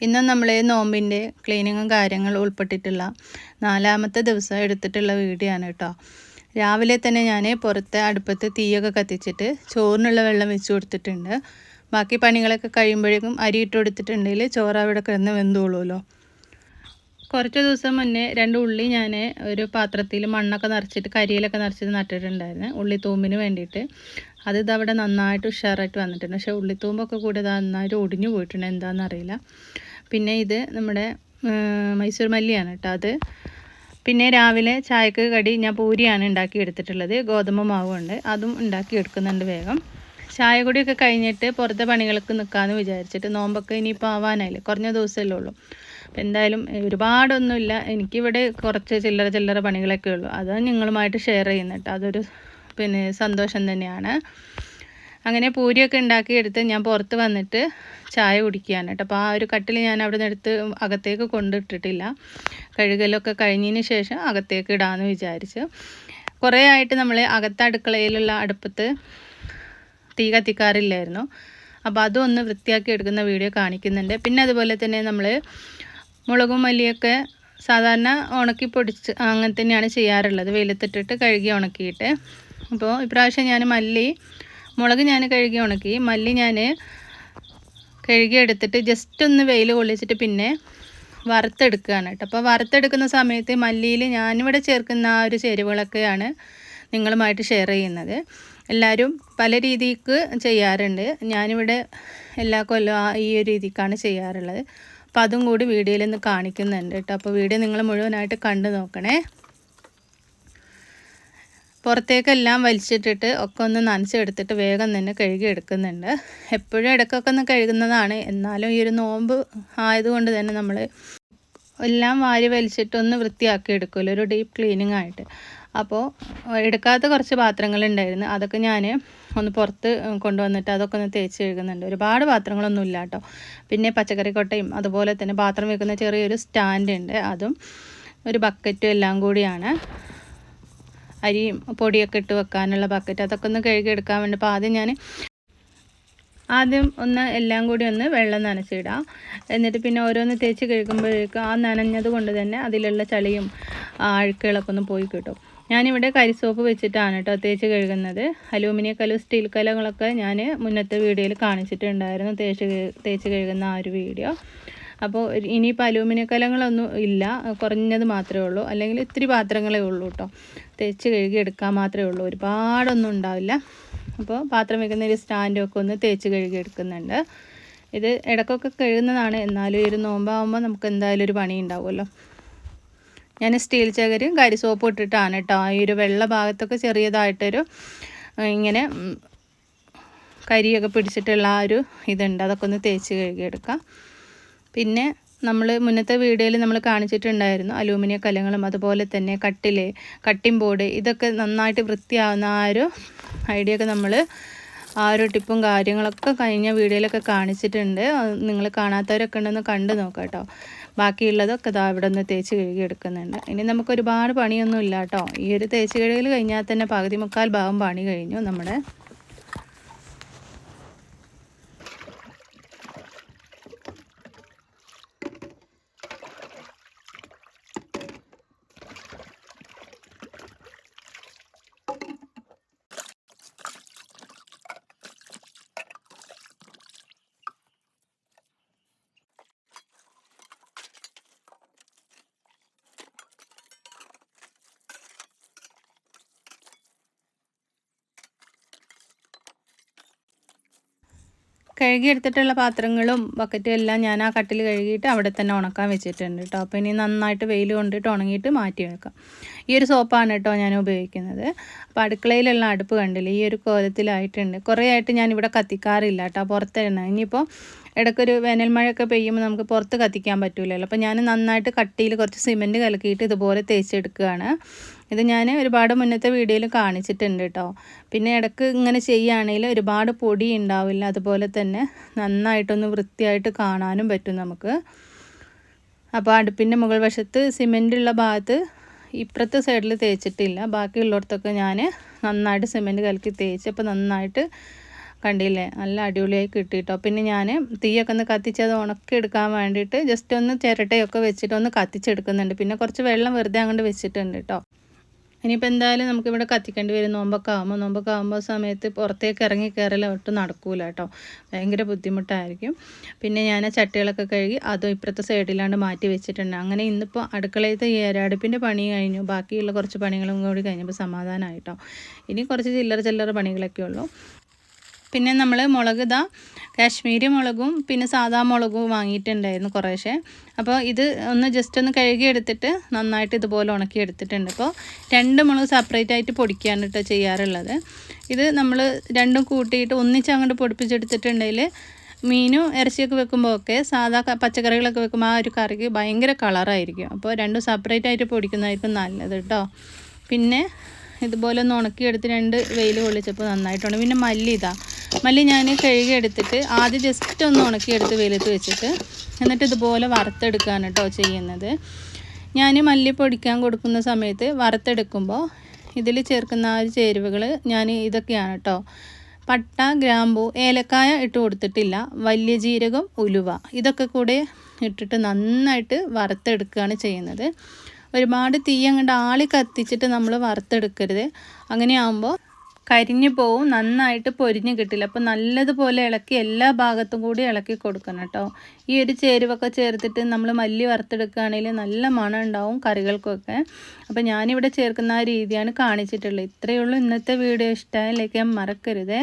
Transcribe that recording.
ഇന്നും നമ്മൾ നോമ്പിന്റെ ക്ലീനിങ്ങും കാര്യങ്ങളും ഉൾപ്പെട്ടിട്ടുള്ള നാലാമത്തെ ദിവസം എടുത്തിട്ടുള്ള വീഡിയോ ആണ് കേട്ടോ. രാവിലെ തന്നെ ഞാൻ പുറത്തെ അടുപ്പത്ത് തീയൊക്കെ കത്തിച്ചിട്ട് ചോറിനുള്ള വെള്ളം വെച്ച് കൊടുത്തിട്ടുണ്ട്. ബാക്കി പണികളൊക്കെ കഴിയുമ്പോഴേക്കും അരി ഇട്ട് കൊടുത്തിട്ടുണ്ടെങ്കിൽ ചോറ് അവിടെ കിടന്ന് വെന്തോളൂല്ലോ കുറച്ച് ദിവസം മുന്നേ രണ്ട് ഉള്ളി ഞാൻ ഒരു പാത്രത്തിൽ മണ്ണൊക്കെ നിറച്ചിട്ട് കരിയിലൊക്കെ നിറച്ചിട്ട് നട്ടിട്ടുണ്ടായിരുന്നു. ഉള്ളി തൂമ്പിന് വേണ്ടിയിട്ട്. അത് ഇതവിടെ നന്നായിട്ട് ഉഷാറായിട്ട് വന്നിട്ടുണ്ട്. പക്ഷേ ഉള്ളിത്തൂമ്പൊക്കെ കൂടി ഇത് നന്നായിട്ട് ഒടിഞ്ഞു പോയിട്ടുണ്ട്. എന്താണെന്നറിയില്ല പിന്നെ ഇത് നമ്മുടെ മൈസൂർ മല്ലിയാണ് കേട്ടോ അത്. പിന്നെ രാവിലെ ചായക്ക് കടി ഞാൻ പൂരിയാണ് ഉണ്ടാക്കി എടുത്തിട്ടുള്ളത്. ഗോതമ്പ് മാവുണ്ട് അതും ഉണ്ടാക്കി എടുക്കുന്നുണ്ട് വേഗം. ചായ കുടിയൊക്കെ കഴിഞ്ഞിട്ട് പുറത്തെ പണികൾക്ക് നിൽക്കാമെന്ന് വിചാരിച്ചിട്ട് നോമ്പൊക്കെ ഇനിയിപ്പോൾ ആവാനായില്ലേ? കുറഞ്ഞ ദിവസമല്ലേ ഉള്ളൂ. അപ്പം എന്തായാലും ഒരുപാടൊന്നുമില്ല. എനിക്കിവിടെ കുറച്ച് ചില്ലറ ചില്ലറ പണികളൊക്കെ ഉള്ളൂ. അത് നിങ്ങളുമായിട്ട് ഷെയർ ചെയ്യുന്നുണ്ട് അതൊരു പിന്നെ സന്തോഷം തന്നെയാണ്. അങ്ങനെ പൂരിയൊക്കെ ഉണ്ടാക്കിയെടുത്ത് ഞാൻ പുറത്ത് വന്നിട്ട് ചായ കുടിക്കുകയാണ് കേട്ടോ. അപ്പോൾ ആ ഒരു കട്ടിൽ ഞാൻ അവിടെ നിന്ന് എടുത്ത് അകത്തേക്ക് കൊണ്ടിട്ടിട്ടില്ല. കഴുകലൊക്കെ കഴിഞ്ഞതിന് ശേഷം അകത്തേക്ക് ഇടാമെന്ന് വിചാരിച്ചു. കുറേ ആയിട്ട് നമ്മൾ അകത്ത അടുക്കളയിലുള്ള അടുപ്പത്ത് തീ കത്തിക്കാറില്ലായിരുന്നു. അപ്പോൾ അതൊന്ന് വൃത്തിയാക്കി എടുക്കുന്ന വീഡിയോ കാണിക്കുന്നുണ്ട്. പിന്നെ അതുപോലെ തന്നെ നമ്മൾ മുളകും മല്ലിയൊക്കെ സാധാരണ ഉണക്കി പൊടിച്ച് അങ്ങനെ തന്നെയാണ് ചെയ്യാറുള്ളത്. വെയിലത്തിട്ടിട്ട് കഴുകി ഉണക്കിയിട്ട്. അപ്പോൾ ഇപ്രാവശ്യം ഞാൻ മല്ലി മുളക് ഞാൻ കഴുകി ഉണക്കി. മല്ലി ഞാൻ കഴുകി എടുത്തിട്ട് ജസ്റ്റ് ഒന്ന് വെയിൽ കൊള്ളിച്ചിട്ട് പിന്നെ വറുത്തെടുക്കുകയാണ് കേട്ടോ. അപ്പോൾ വറുത്തെടുക്കുന്ന സമയത്ത് മല്ലിയിൽ ഞാനിവിടെ ചേർക്കുന്ന ആ ഒരു ചേരുവകളൊക്കെയാണ് നിങ്ങളുമായിട്ട് ഷെയർ ചെയ്യുന്നത്. എല്ലാവരും പല രീതിക്ക് ചെയ്യാറുണ്ട്. ഞാനിവിടെ എല്ലാ കൊല്ലവും ആ ഈ ഒരു രീതിക്കാണ് ചെയ്യാറുള്ളത്. അപ്പോൾ അതും കൂടി വീഡിയോയിൽ ഒന്ന് കാണിക്കുന്നുണ്ട് കേട്ടോ. അപ്പോൾ വീഡിയോ നിങ്ങൾ മുഴുവനായിട്ട് കണ്ടു നോക്കണേ. പുറത്തേക്കെല്ലാം വലിച്ചിട്ടിട്ട് ഒക്കെ ഒന്ന് നനച്ചെടുത്തിട്ട് വേഗം തന്നെ കഴുകി എടുക്കുന്നുണ്ട്. എപ്പോഴും ഇടയ്ക്കൊക്കെ ഒന്ന് കഴുകുന്നതാണ്. എന്നാലും ഈ ഒരു നോമ്പ് ആയതുകൊണ്ട് തന്നെ നമ്മൾ എല്ലാം വാരി വലിച്ചിട്ടൊന്ന് വൃത്തിയാക്കി എടുക്കുമല്ലോ ഒരു ഡീപ്പ് ക്ലീനിങ് ആയിട്ട്. അപ്പോൾ എടുക്കാത്ത കുറച്ച് പാത്രങ്ങളുണ്ടായിരുന്നു. അതൊക്കെ ഞാൻ ഒന്ന് പുറത്ത് കൊണ്ടുവന്നിട്ട് അതൊക്കെ ഒന്ന് തേച്ച് കഴുകുന്നുണ്ട്. ഒരുപാട് പാത്രങ്ങളൊന്നും ഇല്ല കേട്ടോ. പിന്നെ പച്ചക്കറി കൊട്ടയും അതുപോലെ തന്നെ പാത്രം വെക്കുന്ന ചെറിയൊരു സ്റ്റാൻഡ് ഉണ്ട് അതും ഒരു ബക്കറ്റും എല്ലാം കൂടിയാണ്. അരിയും പൊടിയൊക്കെ ഇട്ട് വെക്കാനുള്ള ബക്കറ്റ് അതൊക്കെ ഒന്ന് കഴുകി എടുക്കാൻ വേണ്ടി. അപ്പോൾ ആദ്യം ഞാൻ ആദ്യം ഒന്ന് എല്ലാം കൂടി ഒന്ന് വെള്ളം നനച്ചിടാം എന്നിട്ട് പിന്നെ ഓരോന്ന് തേച്ച് കഴുകുമ്പോഴേക്കും ആ നനഞ്ഞത് കൊണ്ട് തന്നെ അതിലുള്ള ചളിയും അഴുക്കുകളൊക്കെ ഒന്ന് പോയി കിട്ടും. ഞാനിവിടെ കരിസോപ്പ് വെച്ചിട്ടാണ് കേട്ടോ തേച്ച് കഴുകുന്നത്. അലൂമിനിയ കലു സ്റ്റീൽ കലങ്ങളൊക്കെ ഞാൻ മുന്നത്തെ വീഡിയോയിൽ കാണിച്ചിട്ടുണ്ടായിരുന്നു തേച്ച് തേച്ച് കഴുകുന്ന ആ ഒരു വീഡിയോ. അപ്പോൾ ഇനിയിപ്പോൾ അലൂമിനിയം കലങ്ങളൊന്നും ഇല്ല. കുറഞ്ഞത് മാത്രമേ ഉള്ളൂ. അല്ലെങ്കിൽ ഇത്തിരി പാത്രങ്ങളേ ഉള്ളൂ കേട്ടോ തേച്ച് കഴുകി എടുക്കാൻ മാത്രമേ ഉള്ളൂ. ഒരുപാടൊന്നും ഉണ്ടാവില്ല. അപ്പോൾ പാത്രം വെക്കുന്ന ഒരു സ്റ്റാൻഡൊക്കെ ഒന്ന് തേച്ച് കഴുകി എടുക്കുന്നുണ്ട്. ഇത് ഇടയ്ക്കൊക്കെ കഴുകുന്നതാണ്. എന്നാലും ഒരു നോമ്പാകുമ്പോൾ നമുക്ക് എന്തായാലും ഒരു പണി ഉണ്ടാവുമല്ലോ. ഞാൻ സ്റ്റീൽ ചകരും കരി സോപ്പ് ഇട്ടിട്ടാണ് കേട്ടോ ഈ ഒരു വെള്ള ഭാഗത്തൊക്കെ ചെറിയതായിട്ടൊരു ഇങ്ങനെ കരിയൊക്കെ പിടിച്ചിട്ടുള്ള ആ ഒരു ഇതുണ്ട്. അതൊക്കെ ഒന്ന് തേച്ച് കഴുകിയെടുക്കാം പിന്നെ നമ്മൾ മുന്നത്തെ വീഡിയോയിൽ നമ്മൾ കാണിച്ചിട്ടുണ്ടായിരുന്നു അലൂമിനിയം കലങ്ങളും അതുപോലെ തന്നെ കട്ടിൽ കട്ടിംഗ് ബോർഡ് ഇതൊക്കെ നന്നായിട്ട് വൃത്തിയാവുന്ന ആ ഒരു ഐഡിയ ഒക്കെ നമ്മൾ ആ ഒരു ടിപ്പും കാര്യങ്ങളൊക്കെ കഴിഞ്ഞ വീഡിയോയിലൊക്കെ കാണിച്ചിട്ടുണ്ട്. നിങ്ങൾ കാണാത്തവരൊക്കെ ഉണ്ടെന്ന് കണ്ടു നോക്കാം കേട്ടോ. ബാക്കിയുള്ളതൊക്കെ ഇതാ ഇവിടെ നിന്ന് തേച്ച് കഴുകി എടുക്കുന്നുണ്ട്. ഇനി നമുക്ക് ഒരുപാട് പണിയൊന്നും ഇല്ല കേട്ടോ ഈ ഒരു തേച്ച് കഴുകൽ കഴിഞ്ഞാൽ തന്നെ പകുതി മുക്കാൽ ഭാഗം പണി കഴിഞ്ഞു നമ്മുടെ കഴുകിയെടുത്തിട്ടുള്ള പാത്രങ്ങളും ബക്കറ്റും എല്ലാം ഞാൻ ആ കട്ടിൽ കഴുകിയിട്ട് അവിടെ തന്നെ ഉണക്കാൻ വെച്ചിട്ടുണ്ട് കേട്ടോ അപ്പോൾ ഇനി നന്നായിട്ട് വെയിൽ കൊണ്ടിട്ട് ഉണങ്ങിയിട്ട് മാറ്റി വെക്കാം. ഈ ഒരു സോപ്പാണ് കേട്ടോ ഞാൻ ഉപയോഗിക്കുന്നത്. അപ്പോൾ അടുക്കളയിലുള്ള അടുപ്പ് കണ്ടില്ല ഈ ഒരു കോലത്തിലായിട്ടുണ്ട്. കുറേ ആയിട്ട് ഞാൻ ഇവിടെ കത്തിക്കാറില്ല കേട്ടോ പുറത്തിരുന്ന ഇനിയിപ്പോൾ ഇടയ്ക്കൊരു വേനൽ മഴയൊക്കെ പെയ്യുമ്പോൾ നമുക്ക് പുറത്ത് കത്തിക്കാൻ പറ്റില്ലല്ലോ അപ്പോൾ ഞാൻ നന്നായിട്ട് കട്ടിയിൽ കുറച്ച് സിമെന്റ് കലക്കിയിട്ട് ഇതുപോലെ തേച്ചെടുക്കുകയാണ്. ഇത് ഞാൻ ഒരുപാട് മുന്നത്തെ വീഡിയോയിൽ കാണിച്ചിട്ടുണ്ട് കേട്ടോ പിന്നെ ഇടയ്ക്ക് ഇങ്ങനെ ചെയ്യുകയാണെങ്കിൽ ഒരുപാട് പൊടി ഉണ്ടാവില്ല അതുപോലെ തന്നെ നന്നായിട്ടൊന്ന് വൃത്തിയായിട്ട് കാണാനും പറ്റും നമുക്ക്. അപ്പോൾ അടുപ്പിന്റെ മുകൾ വശത്ത് സിമെന്റുള്ള ഭാഗത്ത് ഇപ്പുറത്തെ സൈഡിൽ തേച്ചിട്ടില്ല. ബാക്കിയുള്ളിടത്തൊക്കെ ഞാൻ നന്നായിട്ട് സിമെന്റ് കലക്കി തേച്ച് അപ്പോൾ നന്നായിട്ട് കണ്ടില്ലേ നല്ല അടിപൊളിയായി കിട്ടിയിട്ടോ പിന്നെ ഞാൻ തീയൊക്കെ ഒന്ന് കത്തിച്ചത് ഉണക്കി എടുക്കാൻ വേണ്ടിയിട്ട് ജസ്റ്റ് ഒന്ന് ചിരട്ടയൊക്കെ വെച്ചിട്ട് ഒന്ന് കത്തിച്ചെടുക്കുന്നുണ്ട്. പിന്നെ കുറച്ച് വെള്ളം വെറുതെ അങ്ങോട്ട് വെച്ചിട്ടുണ്ട് കേട്ടോ ഇനിയിപ്പോൾ എന്തായാലും നമുക്കിവിടെ കത്തിക്കേണ്ടി വരും. നോമ്പൊക്കെ ആകുമ്പോൾ നോമ്പൊക്കെ ആകുമ്പോൾ സമയത്ത് പുറത്തേക്ക് ഇറങ്ങി കയറല ഒട്ടും നടക്കൂല കേട്ടോ. ഭയങ്കര ബുദ്ധിമുട്ടായിരിക്കും. പിന്നെ ഞാൻ ചട്ടികളൊക്കെ കഴുകി അതും ഇപ്പുറത്തെ സൈഡിലാണ്ട് മാറ്റി വെച്ചിട്ടുണ്ട്. അങ്ങനെ ഇന്നിപ്പോൾ അടുക്കളയിലത്തെ ഈ അടുപ്പിന്റെ പണി കഴിഞ്ഞു. ബാക്കിയുള്ള കുറച്ച് പണികളും കൂടി കഴിഞ്ഞപ്പോൾ സമാധാനമായിട്ടോ ഇനി കുറച്ച് ചില്ലറ ചില്ലറ പണികളൊക്കെ ഉള്ളൂ. പിന്നെ നമ്മൾ മുളക് ഇതാ കാശ്മീരി മുളകും പിന്നെ സാധാ മുളകും വാങ്ങിയിട്ടുണ്ടായിരുന്നു കുറേശ്ശെ. അപ്പോൾ ഇത് ഒന്ന് ജസ്റ്റ് ഒന്ന് കഴുകി എടുത്തിട്ട് നന്നായിട്ട് ഇതുപോലെ ഉണക്കി എടുത്തിട്ടുണ്ട് അപ്പോൾ രണ്ട് മുളക് സെപ്പറേറ്റ് ആയിട്ട് പൊടിക്കുകയാണ് കേട്ടോ ചെയ്യാറുള്ളത്. ഇത് നമ്മൾ രണ്ടും കൂട്ടിയിട്ട് ഒന്നിച്ച് അങ്ങോട്ട് പൊടിപ്പിച്ചെടുത്തിട്ടുണ്ടെങ്കിൽ മീനും ഇറച്ചിയൊക്കെ വെക്കുമ്പോൾ ഒക്കെ സാധാ പച്ചക്കറികളൊക്കെ വെക്കുമ്പോൾ ആ ഒരു കറിക്ക് ഭയങ്കര കളറായിരിക്കും. അപ്പോൾ രണ്ടും സെപ്പറേറ്റ് ആയിട്ട് പൊടിക്കുന്നതായിരിക്കും നല്ലത് കേട്ടോ പിന്നെ ഇതുപോലെ ഒന്ന് ഉണക്കിയെടുത്ത് രണ്ട് വെയിൽ കൊള്ളിച്ചപ്പോൾ നന്നായിട്ടുണ്ട്. പിന്നെ മല്ലി ഇതാ മല്ലി ഞാൻ കഴുകി എടുത്തിട്ട് ആദ്യം ജസ്റ്റ് ഒന്ന് ഉണക്കിയെടുത്ത് വെയിലത്ത് വെച്ചിട്ട് എന്നിട്ട് ഇതുപോലെ വറുത്തെടുക്കുകയാണ് കേട്ടോ ചെയ്യുന്നത്. ഞാൻ മല്ലി പൊടിക്കാൻ കൊടുക്കുന്ന സമയത്ത് വറുത്തെടുക്കുമ്പോൾ ഇതിൽ ചേർക്കുന്ന ആ ചേരുവകൾ ഞാൻ ഇതൊക്കെയാണ് കേട്ടോ പട്ട ഗ്രാമ്പു ഏലക്കായ ഇട്ട് കൊടുത്തിട്ടില്ല. വലിയ ജീരകം ഉലുവ ഇതൊക്കെ കൂടെ ഇട്ടിട്ട് നന്നായിട്ട് വറുത്തെടുക്കുകയാണ് ചെയ്യുന്നത്. ഒരുപാട് തീ അങ്ങോട്ട് ആളി കത്തിച്ചിട്ട് നമ്മൾ വറുത്തെടുക്കരുത്. അങ്ങനെയാകുമ്പോൾ കരിഞ്ഞു പോവും നന്നായിട്ട് പൊരിഞ്ഞ് കിട്ടില്ല. അപ്പോൾ നല്ലതുപോലെ ഇളക്കി എല്ലാ ഭാഗത്തും കൂടി ഇളക്കി കൊടുക്കണം കേട്ടോ. ഈ ഒരു ചേരുവൊക്കെ ചേർത്തിട്ട് നമ്മൾ മല്ലി വറുത്തെടുക്കുകയാണെങ്കിൽ നല്ല മണം ഉണ്ടാവും കറികൾക്കൊക്കെ. അപ്പോൾ ഞാനിവിടെ ചേർക്കുന്ന ആ രീതിയാണ് കാണിച്ചിട്ടുള്ളത്. ഇത്രയേ ഉള്ളൂ. ഇന്നത്തെ വീഡിയോ ഇഷ്ടമായി ലൈക്ക് ചെയ്യാൻ മറക്കരുതേ.